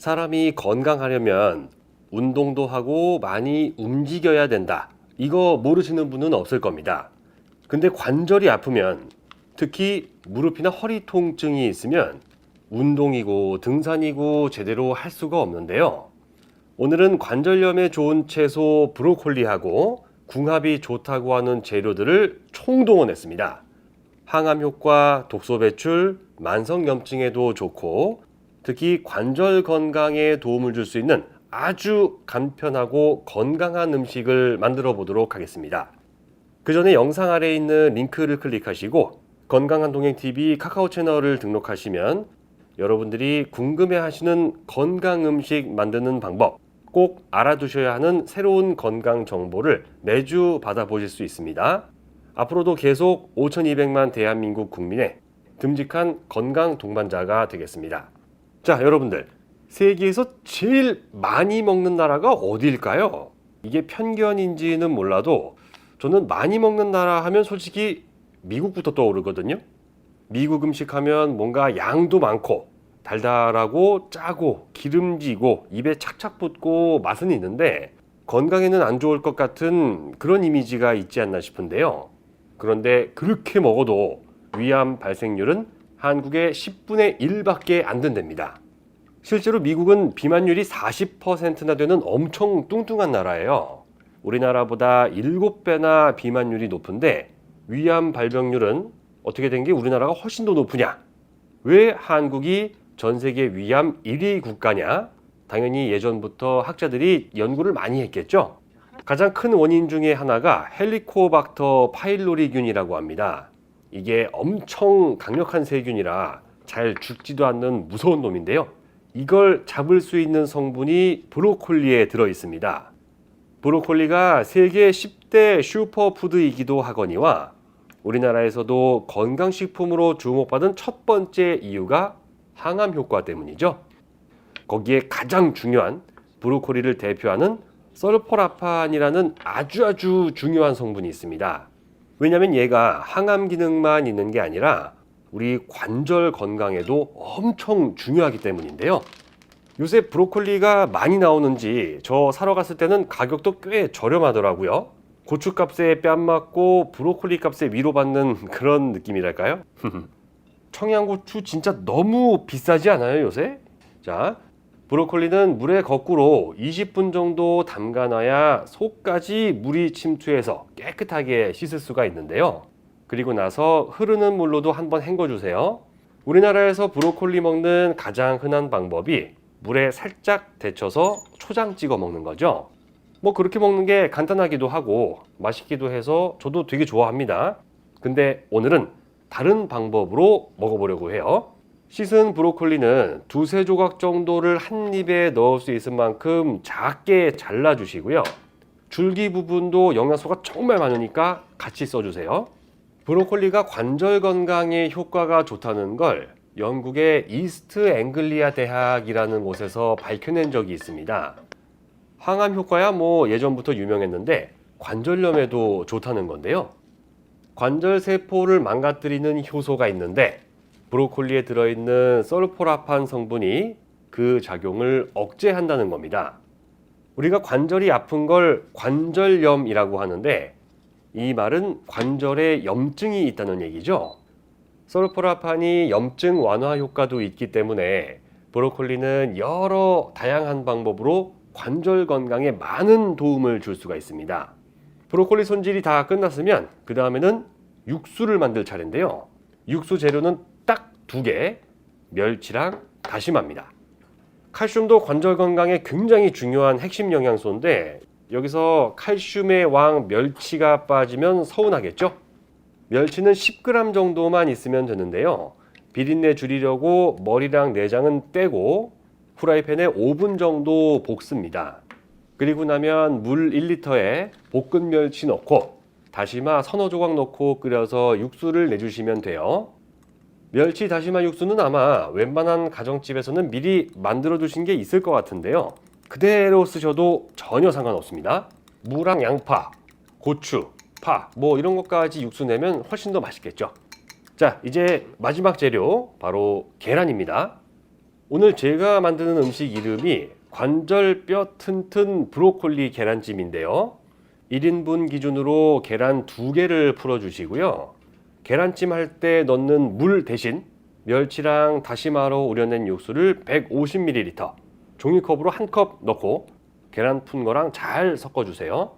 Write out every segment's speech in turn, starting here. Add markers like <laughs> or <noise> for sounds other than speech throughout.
사람이 건강하려면 운동도 하고 많이 움직여야 된다. 이거 모르시는 분은 없을 겁니다. 근데 관절이 아프면 특히 무릎이나 허리 통증이 있으면 운동이고 등산이고 제대로 할 수가 없는데요. 오늘은 관절염에 좋은 채소 브로콜리하고 궁합이 좋다고 하는 재료들을 총동원했습니다. 항암 효과, 독소 배출, 만성 염증에도 좋고 특히 관절 건강에 도움을 줄 수 있는 아주 간편하고 건강한 음식을 만들어 보도록 하겠습니다. 그 전에 영상 아래에 있는 링크를 클릭하시고 건강한 동행 TV 카카오 채널을 등록하시면 여러분들이 궁금해 하시는 건강 음식 만드는 방법 꼭 알아두셔야 하는 새로운 건강 정보를 매주 받아보실 수 있습니다. 앞으로도 계속 5,200만 대한민국 국민의 듬직한 건강 동반자가 되겠습니다. 자, 여러분들. 세계에서 제일 많이 먹는 나라가 어디일까요? 이게 편견인지는 몰라도 저는 많이 먹는 나라 하면 솔직히 미국부터 떠오르거든요. 미국 음식 하면 뭔가 양도 많고 달달하고 짜고 기름지고 입에 착착 붙고 맛은 있는데 건강에는 안 좋을 것 같은 그런 이미지가 있지 않나 싶은데요. 그런데 그렇게 먹어도 위암 발생률은 한국의 10분의 1밖에 안 된답니다. 실제로 미국은 비만율이 40%나 되는 엄청 뚱뚱한 나라예요. 우리나라보다 7배나 비만율이 높은데 위암 발병률은 어떻게 된 게 우리나라가 훨씬 더 높으냐? 왜 한국이 전 세계 위암 1위 국가냐? 당연히 예전부터 학자들이 연구를 많이 했겠죠. 가장 큰 원인 중에 하나가 헬리코박터 파일로리균이라고 합니다. 이게 엄청 강력한 세균이라 잘 죽지도 않는 무서운 놈인데요. 이걸 잡을 수 있는 성분이 브로콜리에 들어 있습니다. 브로콜리가 세계 10대 슈퍼푸드이기도 하거니와 우리나라에서도 건강식품으로 주목받은 첫 번째 이유가 항암 효과 때문이죠. 거기에 가장 중요한 브로콜리를 대표하는 설포라판이라는 아주 아주 중요한 성분이 있습니다. 왜냐하면 얘가 항암 기능만 있는 게 아니라 우리 관절 건강에도 엄청 중요하기 때문인데요. 요새 브로콜리가 많이 나오는지 저 사러 갔을 때는 가격도 꽤 저렴하더라고요. 고추값에 뺨 맞고 브로콜리 값에 위로받는 그런 느낌이랄까요? <laughs> 청양고추 진짜 너무 비싸지 않아요 요새? 자, 브로콜리는 물에 거꾸로 20분 정도 담가놔야 속까지 물이 침투해서 깨끗하게 씻을 수가 있는데요. 그리고 나서 흐르는 물로도 한번 헹궈주세요. 우리나라에서 브로콜리 먹는 가장 흔한 방법이 물에 살짝 데쳐서 초장 찍어 먹는 거죠. 뭐 그렇게 먹는 게 간단하기도 하고 맛있기도 해서 저도 되게 좋아합니다. 근데 오늘은 다른 방법으로 먹어보려고 해요. 씻은 브로콜리는 두세 조각 정도를 한 입에 넣을 수 있을 만큼 작게 잘라주시고요. 줄기 부분도 영양소가 정말 많으니까 같이 써주세요. 브로콜리가 관절 건강에 효과가 좋다는 걸 영국의 이스트 앵글리아 대학이라는 곳에서 밝혀낸 적이 있습니다. 항암 효과야 뭐 예전부터 유명했는데 관절염에도 좋다는 건데요. 관절 세포를 망가뜨리는 효소가 있는데 브로콜리에 들어있는 설포라판 성분이 그 작용을 억제한다는 겁니다. 우리가 관절이 아픈 걸 관절염이라고 하는데 이 말은 관절에 염증이 있다는 얘기죠. 설포라판이 염증 완화 효과도 있기 때문에 브로콜리는 여러 다양한 방법으로 관절 건강에 많은 도움을 줄 수가 있습니다. 브로콜리 손질이 다 끝났으면 그 다음에는 육수를 만들 차례인데요. 육수 재료는 딱 두 개, 멸치랑 다시마입니다. 칼슘도 관절 건강에 굉장히 중요한 핵심 영양소인데 여기서 칼슘의 왕 멸치가 빠지면 서운하겠죠? 멸치는 10g 정도만 있으면 되는데요. 비린내 줄이려고 머리랑 내장은 떼고 후라이팬에 5분 정도 볶습니다. 그리고 나면 물 1리터에 볶은 멸치 넣고 다시마 서너 조각 넣고 끓여서 육수를 내주시면 돼요. 멸치 다시마 육수는 아마 웬만한 가정집에서는 미리 만들어 두신 게 있을 것 같은데요. 그대로 쓰셔도 전혀 상관없습니다. 무랑 양파, 고추, 파, 뭐 이런 것까지 육수 내면 훨씬 더 맛있겠죠. 자, 이제 마지막 재료 바로 계란입니다. 오늘 제가 만드는 음식 이름이 관절뼈 튼튼 브로콜리 계란찜인데요. 1인분 기준으로 계란 두개를 풀어 주시고요. 계란찜 할 때 넣는 물 대신 멸치랑 다시마로 우려낸 육수를 150ml 종이컵으로 한 컵 넣고 계란 푼 거랑 잘 섞어주세요.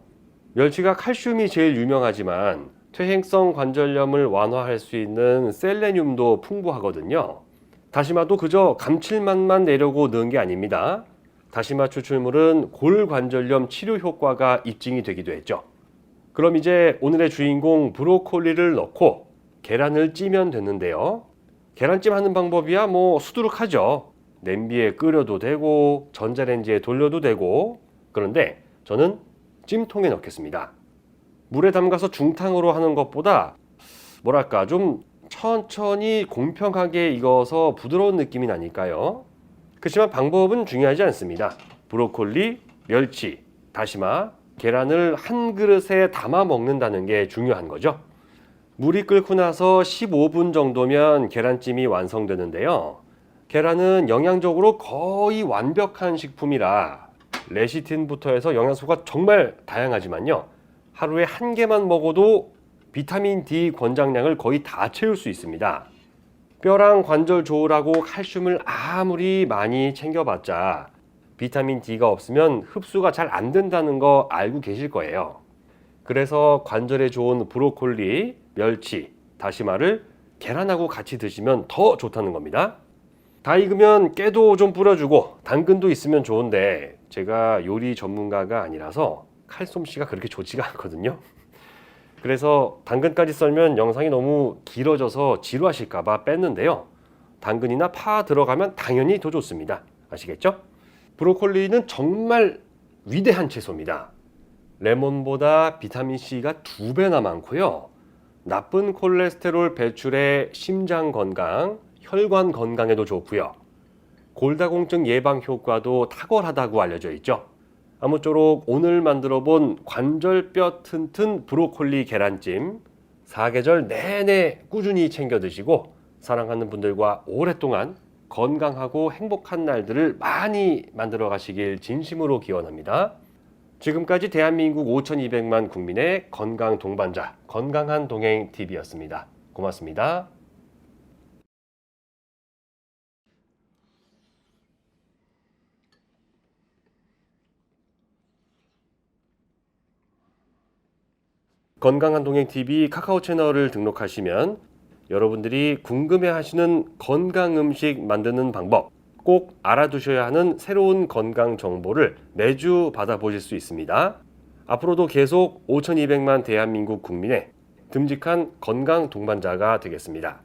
멸치가 칼슘이 제일 유명하지만 퇴행성 관절염을 완화할 수 있는 셀레늄도 풍부하거든요. 다시마도 그저 감칠맛만 내려고 넣은 게 아닙니다. 다시마 추출물은 골관절염 치료 효과가 입증이 되기도 했죠. 그럼 이제 오늘의 주인공 브로콜리를 넣고 계란을 찌면 되는데요. 계란찜 하는 방법이야 뭐 수두룩하죠. 냄비에 끓여도 되고 전자레인지에 돌려도 되고 그런데 저는 찜통에 넣겠습니다. 물에 담가서 중탕으로 하는 것보다 뭐랄까 좀 천천히 공평하게 익어서 부드러운 느낌이 나니까요. 그렇지만 방법은 중요하지 않습니다. 브로콜리, 멸치, 다시마, 계란을 한 그릇에 담아 먹는다는 게 중요한 거죠. 물이 끓고 나서 15분 정도면 계란찜이 완성되는데요. 계란은 영양적으로 거의 완벽한 식품이라 레시틴부터 해서 영양소가 정말 다양하지만요. 하루에 한 개만 먹어도 비타민 D 권장량을 거의 다 채울 수 있습니다. 뼈랑 관절 좋으라고 칼슘을 아무리 많이 챙겨봤자 비타민 D가 없으면 흡수가 잘 안 된다는 거 알고 계실 거예요. 그래서 관절에 좋은 브로콜리, 멸치, 다시마를 계란하고 같이 드시면 더 좋다는 겁니다. 다 익으면 깨도 좀 뿌려주고 당근도 있으면 좋은데 제가 요리 전문가가 아니라서 칼솜씨가 그렇게 좋지가 않거든요. 그래서 당근까지 썰면 영상이 너무 길어져서 지루하실까봐 뺐는데요. 당근이나 파 들어가면 당연히 더 좋습니다. 아시겠죠? 브로콜리는 정말 위대한 채소입니다. 레몬보다 비타민 C가 두 배나 많고요. 나쁜 콜레스테롤 배출에 심장 건강, 혈관 건강에도 좋고요. 골다공증 예방 효과도 탁월하다고 알려져 있죠. 아무쪼록 오늘 만들어 본 관절뼈 튼튼 브로콜리 계란찜 사계절 내내 꾸준히 챙겨 드시고 사랑하는 분들과 오랫동안 건강하고 행복한 날들을 많이 만들어 가시길 진심으로 기원합니다. 지금까지 대한민국 5,200만 국민의 건강 동반자 건강한 동행 TV였습니다. 고맙습니다. 건강한 동행 TV 카카오 채널을 등록하시면 여러분들이 궁금해 하시는 건강 음식 만드는 방법 꼭 알아두셔야 하는 새로운 건강 정보를 매주 받아보실 수 있습니다. 앞으로도 계속 5,200만 대한민국 국민의 듬직한 건강 동반자가 되겠습니다.